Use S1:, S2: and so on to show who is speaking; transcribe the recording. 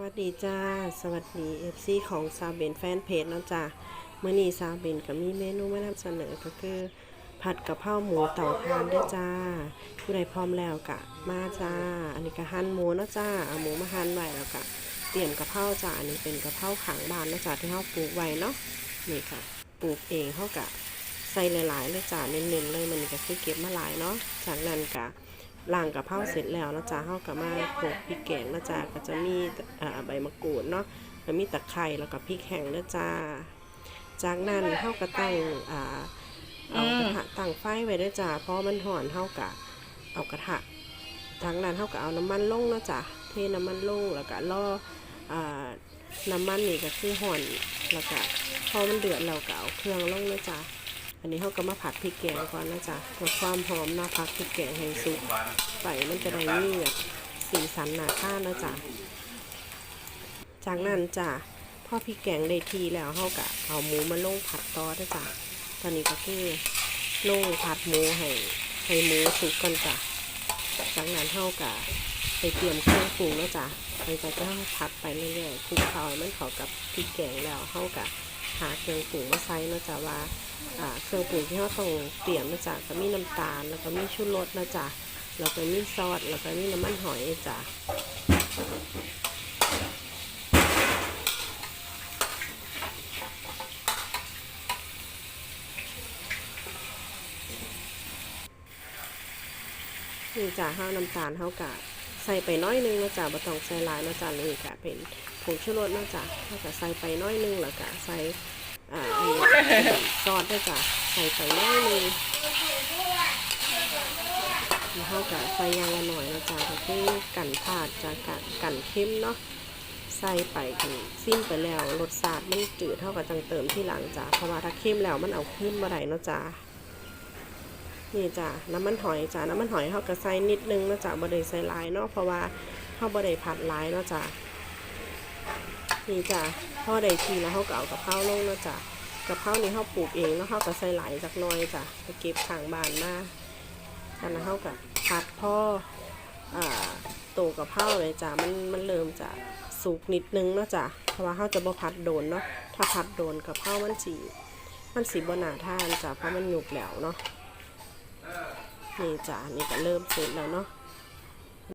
S1: วัสดีจ้า สวัสดี FC ของซาเบนแฟนเพจนะจ้าเมื่อนี้ซาเบนก็มีเมนูมานำเสนอก็คือ ผัดกะเพราหมูเต่าทานด้วยจ้าผู้ใดพร้อมแล้วกะมาจ้า อันนี้ก็หั่นหมูนะจ้าเอาหมูมาหั่นไว้แล้วก็เตรียมกะเพราจ้าอันนี้เป็นกะเพราขังบานนะจ้าที่เขาปลูกไว้เนาะนี่ค่ะปลูกเองเขากะใส่หลายๆเลยจ้าเน้นๆเลยมันก็คือเก็บมาหลายเนาะจากนั้นกะ ล้างกับเผาเสร็จแล้วนะจ๊ะเฮากับมาโขลกพริกแกงนะจ๊ะก็จะมีใบมะกรูดเนาะแล้วมีตะไคร้แล้วก็พริกแห้งนะจ๊ะจากนั้นเฮาก็ตั้งอ่าเอากระทะตั้งไฟไว้ด้วยจ้ะเพราะมันห่อนเฮากะเอากระทะจากนั้นเฮาก็เอาน้ำมันลงนะจ๊ะเทน้ำมันลงแล้วก็รออ่าน้ำมันนี่ก็คือห่อนแล้วก็พอมันเดือดเราก็เอาเครื่องลงนะจ๊ะ อันนี้เฮาก็มาผัดพริกแกงก่อนนะจ๊ะเพื่อความหอมเนาะผัดพริกแกงให้สุกไฟมันจะได้มีแบบสีสันหนาท่านะจ๊ะจากนั้นจ้ะพ่อพริกแกงได้ทีแล้วเขากะเอาหมูมาลงผัดต่อด้วยจ้ะตอนนี้ก็คือลงผัดหมูให้ให้หมูสุกก่อนจ้ะจากนั้นเขากะไปเตรียมเครื่องปรุงแล้วจ้ะไปจะจะผัดไปเรื่อยๆคลุกเคล้ามันเข้ากับพริกแกงแล้วเขากะ หาเครื่องปรุงมาใส่นาะจ้ะว่าเครื่องปรุงที่เขาต้องเตรียมนะจ๊ะก็มีน้ำตาล แล้วก็มีชูรสนะจ๊ะแล้วก็มีซอสแล้วก็มีน้ำมันหอยจ้ะนี่จ้ะห้าน้ำตาลเท่ากะใส่ไปน้อยนึงนะจ๊ะบ่ต้องใส่ลายนะจ๊ะนี่ะเป็น ผงชูรสนะจ๊ะเท่ากับใส่ไปน้อยนึงแล้วก็ใส่อ่าซอสด้วยจ้ะใส่ไปน้อยนึงแล้วเขากะใส่ยางละหน่อยนะจ๊ะก็คือกันพาดจะกันกันเข้มเนาะใส่ไปกันซิ้มไปแล้วรสชาติมันจืดเท่ากับจังเติมที่หลังจ้ะเพราะว่าถ้าเข้มแล้วมันเอาขึ้นมาได้เนาะจ้ะนี่จ้ะน้ำมันหอยจ้ะน้ำมันหอยเขาก็ใส่นิดนึงเนาะจ๊ะบ่ได้ใส่ลายเนาะเพราะว่าเขาบ่ได้ผัดลายเนาะจ้ะ นี่จ้ะพอได้ทีแล้วเขาก็เอากะเพราวลงเนาะจ้ะกะเพราวนี่เขาปลูกเองแล้วเขาก็ใส่หลายจักน่อยจ้ะไปเก็บข้างบ้านมากันนะเขากับผัดพ่ออ่าโตกับเผาวเลยจ้ะมันมันเริ่มจะสุกนิดนึงเนาะจ้ะเพราะว่าเขาจะบ่ผัดโดนเนาะถ้าผัดโดนกับเผาวมันสีมันสีบหนาท่านจ้ะเพราะมันหยุกแล้วเนาะนี่จ้ะนี่ก็เริ่มเสร็จแล้วเนาะ